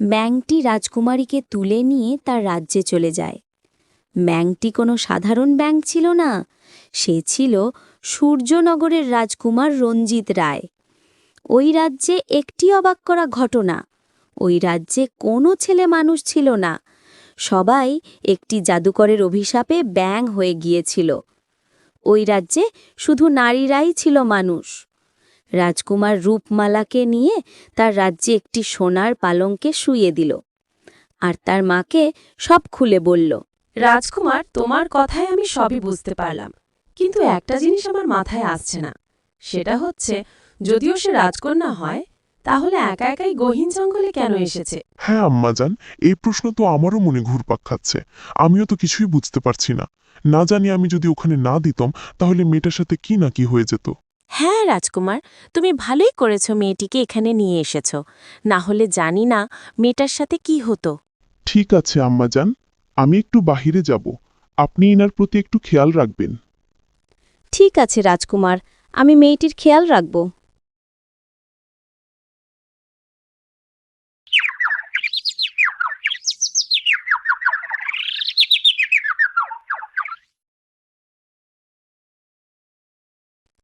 ব্যাংকটি রাজকুমারীকে তুলে নিয়ে তার রাজ্যে চলে যায়। ব্যাংকটি কোনো সাধারণ ব্যাংক ছিল না, সে ছিল সূর্যনগরের রাজকুমার রঞ্জিত রায়। ওই রাজ্যে একটি অবাক করা ঘটনা, ওই রাজ্যে কোনো ছেলে মানুষ ছিল না, সবাই একটি জাদুকরের অভিশাপে ব্যাং হয়ে গিয়েছিল। ওই রাজ্যে শুধু নারীরাই ছিল মানুষ। রাজকুমার রূপমালাকে নিয়ে তার রাজ্যে একটি সোনার পালঙ্কে শুইয়ে দিল। আর তার মাকে সব খুলে বলল রাজকুমার তোমার কথায় আমি সবই বুঝতে পারলাম। কিন্তু একটা জিনিস আমার মাথায় আসছে না। সেটা হচ্ছে যদিও সে রাজকন্যা হয় তাহলে একা একাই গহীন জঙ্গলে কেন এসেছে? হ্যাঁ আম্মাজান এই প্রশ্ন তো আমারও মনে ঘুরপাক খাচ্ছে। আমিও তো কিছুই বুঝতে পারছি না। না জানি আমি যদি ওখানে না দিতাম তাহলে মেয়েটার সাথে কি না কি হয়ে যেত? হ্যাঁ রাজকুমার তুমি ভালোই করেছ মেয়েটিকে এখানে নিয়ে এসেছ। না হলে জানি না মেয়েটার সাথে কি হতো। ঠিক আছে আম্মাজান। আমি একটু বাহিরে যাব। আপনি এনার প্রতি একটু খেয়াল রাখবেন। ঠিক আছে রাজকুমার। আমি মেয়েটির খেয়াল রাখব।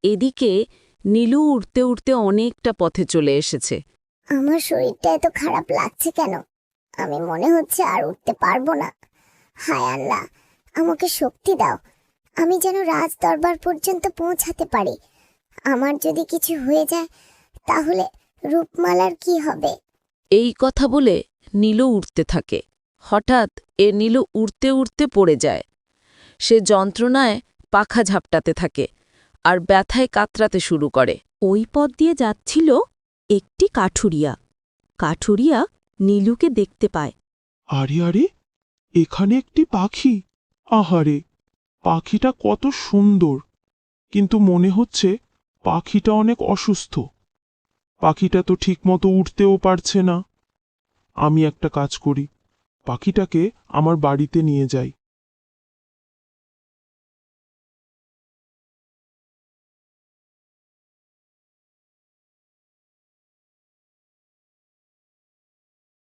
এদিকে নীলু উঠতে উঠতে অনেকটা পথে চলে এসেছে। আমার শরীরটা এত খারাপ লাগছে কেন? আমি মনে হচ্ছে আর উঠতে পারব না। হায় আল্লাহ আমাকে শক্তি দাও। আমি যেন রাজ দরবার পর্যন্ত পৌঁছাতে পারি। আমার যদি কিছু হয়ে যায় তাহলে রূপমালার কি হবে? এই কথা বলে নীলু উঠতে থাকে। হঠাৎ এ নীলু উড়তে উড়তে পড়ে যায়। সে যন্ত্রণায় পাখা ঝাপটাতে থাকে। আর ব্যথায় কাতরাতে শুরু করে। ওই পথ দিয়ে যাচ্ছিল একটি কাঠুরিয়া। কাঠুরিয়া নীলুকে দেখতে পায়। আরে আরে এখানে একটি পাখি। আহারে পাখিটা কত সুন্দর। কিন্তু মনে হচ্ছে পাখিটা অনেক অসুস্থ। পাখিটা তো ঠিকমতো উঠতেও পারছে না। আমি একটা কাজ করি। পাখিটাকে আমার বাড়িতে নিয়ে যাই।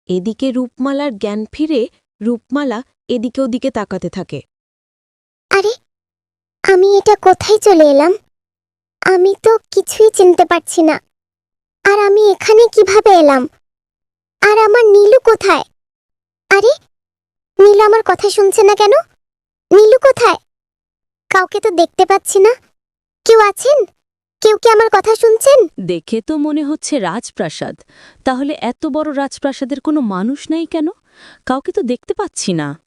এদিকে রূপমালার জ্ঞান ফিরে রূপমালা এদিকে ওদিকে তাকাতে থাকে। আরে, আমি এটা কোথায় চলে এলাম? আমি তো কিছুই চিনতে পারছি না। আর আমি এখানে কীভাবে এলাম? আর আমার নীলু কোথায়? আরে, নীলু আমার কথা শুনছে না কেন? নীলু কোথায়? কাউকে তো দেখতে পাচ্ছি না। কেউ আছেন? কেউ কি আমার কথা শুনছেন? দেখে তো মনে হচ্ছে রাজপ্রাসাদ। তাহলে এত বড় রাজপ্রাসাদের কোনো মানুষ নাই কেন? কাউকে তো দেখতে পাচ্ছি না।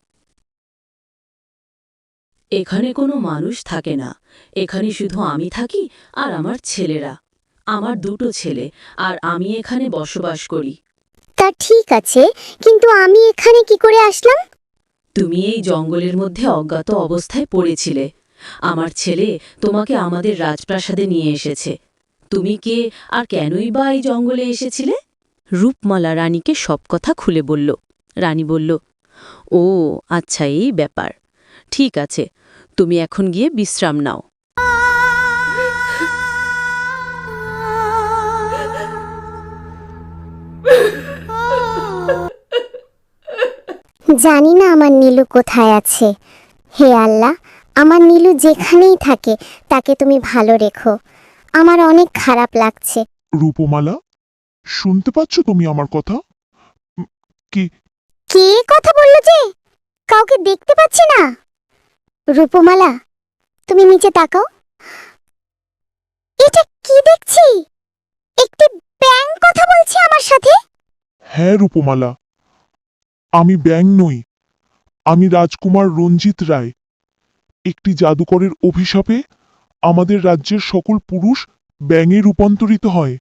এখানে কোনো মানুষ থাকে না। এখানে শুধু আমি থাকি আর আমার ছেলেরা। আমার দুটো ছেলে আর আমি এখানে বসবাস করি। তা ঠিক আছে কিন্তু আমি এখানে কি করে আসলাম? তুমি এই জঙ্গলের মধ্যে অজ্ঞাত অবস্থায় পড়েছিলে। আমার ছেলে তোমাকে আমাদের রাজপ্রাসাদে নিয়ে এসেছে। তুমি কে আর কেনই বা এই জঙ্গলে এসেছিলে? রূপমালা রানীকে সব কথা খুলে বলল। রানী বলল, ও আচ্ছা এই ব্যাপার। ঠিক আছে, তুমি এখন গিয়ে বিশ্রাম নাও। জানি না আমার নীলু কোথায় আছে। হে আল্লাহ আমার নীলু যেখানেই থাকে তাকে তুমি ভালো রেখো। আমার অনেক খারাপ লাগছে। রূপমালা শুনতে পাচ্ছ তুমি আমার কথা? কি? কে কথা বলল যে? কাউকে দেখতে পাচ্ছি না। রূপমালা তুমি নিচে তাকাও। এটা কি দেখছি? একটি ব্যাং কথা বলছে আমার সাথে? হ্যাঁ রূপমালা। আমি ব্যাং নই। আমি রাজকুমার রঞ্জিত রায়। একটি জাদুকরের অভিশাপে আমাদের রাজ্যের সকল পুরুষ ব্যাঙে রূপান্তরিত হয়।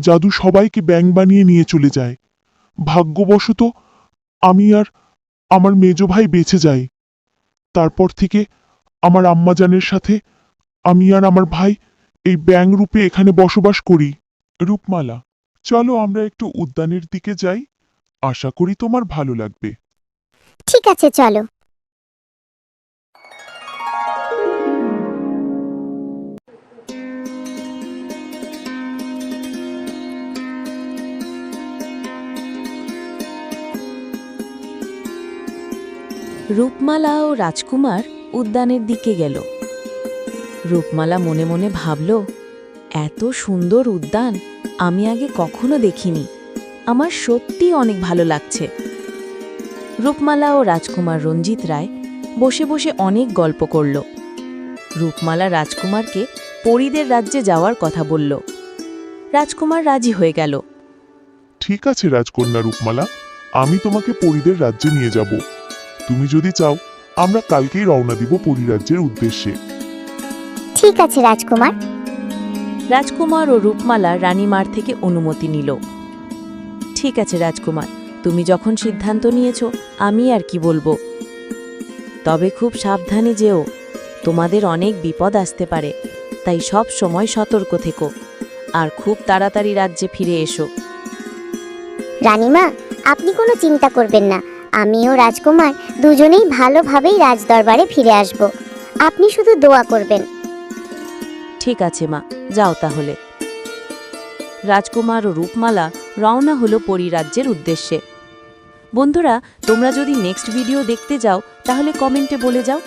জাদু সবাইকে ব্যাং বানিয়ে নিয়ে চলে যায়। ভাগ্যবশত আমি আর আমার মেজ ভাই বেঁচে যাই। তারপর থেকে আমার আম্মাজানের সাথে আমি আর আমার ভাই এই ব্যাং রূপে এখানে বসবাস করি। রূপমালা, চলো আমরা একটু উদ্যানের দিকে যাই। আশা করি তোমার ভালো লাগবে। ঠিক আছে, চলো। রূপমালা ও রাজকুমার উদ্যানের দিকে গেল। রূপমালা মনে মনে ভাবল, এত সুন্দর উদ্যান আমি আগে কখনো দেখিনি। আমার সত্যি অনেক ভালো লাগছে। রূপমালা ও রাজকুমার রঞ্জিত রায় বসে বসে অনেক গল্প করল। রূপমালা রাজকুমারকে পরীদের রাজ্যে যাওয়ার কথা বলল। রাজকুমার রাজি হয়ে গেল। ঠিক আছে রাজকন্যা রূপমালা, আমি তোমাকে পরীদের রাজ্যে নিয়ে যাব। তুমি যদি চাও আমরা কালকেই রওনা দিব পরিরাজ্যের উদ্দেশ্যে। ঠিক আছে রাজকুমার। রাজকুমার ও রূপমালা রানীমার থেকে অনুমতি নিল। ঠিক আছে রাজকুমার তুমি যখন সিদ্ধান্ত নিয়েছ আমি আর কি বলব? তবে খুব সাবধানে যেও তোমাদের অনেক বিপদ আসতে পারে তাই সব সময় সতর্ক থেকো আর খুব তাড়াতাড়ি রাজ্যে ফিরে এসো। রানীমা আপনি কোনো চিন্তা করবেন না আমি ও রাজকুমার দুজনেই ভালোভাবেই রাজদরবারে ফিরে আসব। আপনি শুধু দোয়া করবেন। ঠিক আছে, মা। যাও তাহলে। রাজকুমার ও রূপমালা রওনা হলো পরিরাজ্যের উদ্দেশ্যে। বন্ধুরা, তোমরা যদি নেক্সট ভিডিও দেখতে যাও, তাহলে কমেন্টে বলে যাও।